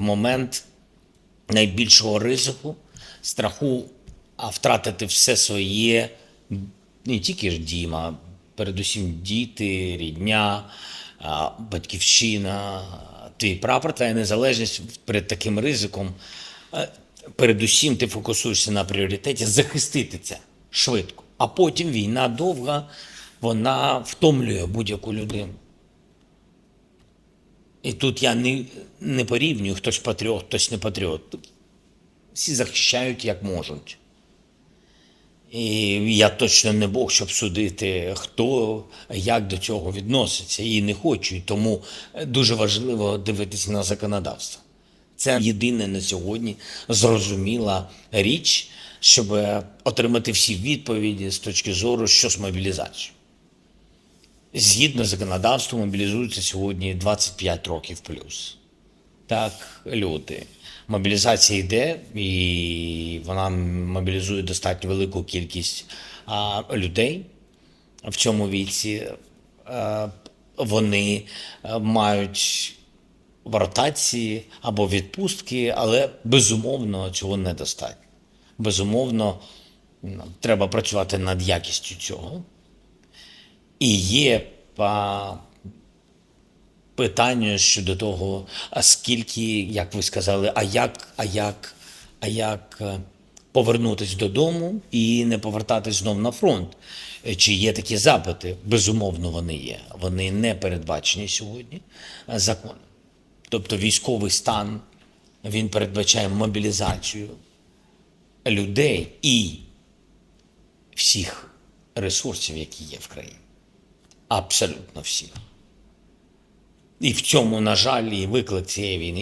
момент найбільшого ризику, страху, а втратити все своє, не тільки ж дім, а передусім діти, рідня, батьківщина, твій прапор, твоя незалежність перед таким ризиком. е, Передусім ти фокусуєшся на пріоритеті захистити це швидко. А потім війна довга, вона втомлює будь-яку людину. І тут я не, не порівнюю, хтось патріот, хтось не патріот. Всі захищають як можуть. І я точно не Бог, щоб судити, хто як до цього відноситься. І не хочу. І тому дуже важливо дивитися на законодавство. Це єдине на сьогодні зрозуміла річ, щоб отримати всі відповіді з точки зору, що з мобілізацією. Згідно з законодавством, мобілізуються сьогодні 25 років плюс. Так, люди. Мобілізація йде, і вона мобілізує достатньо велику кількість а, людей в цьому віці. А, вони а, мають ротації або відпустки, але безумовно цього недостатньо. Безумовно, треба працювати над якістю цього. І є питання щодо того, а скільки, як ви сказали, а як, а як, а як е, повернутися додому і не повертатись знов на фронт. Е, Чи є такі запити? Безумовно, вони є. Вони не передбачені сьогодні е, законом. Тобто військовий стан він передбачає мобілізацію людей і всіх ресурсів, які є в країні. Абсолютно всіх. І в цьому, на жаль, і виклик цієї війни.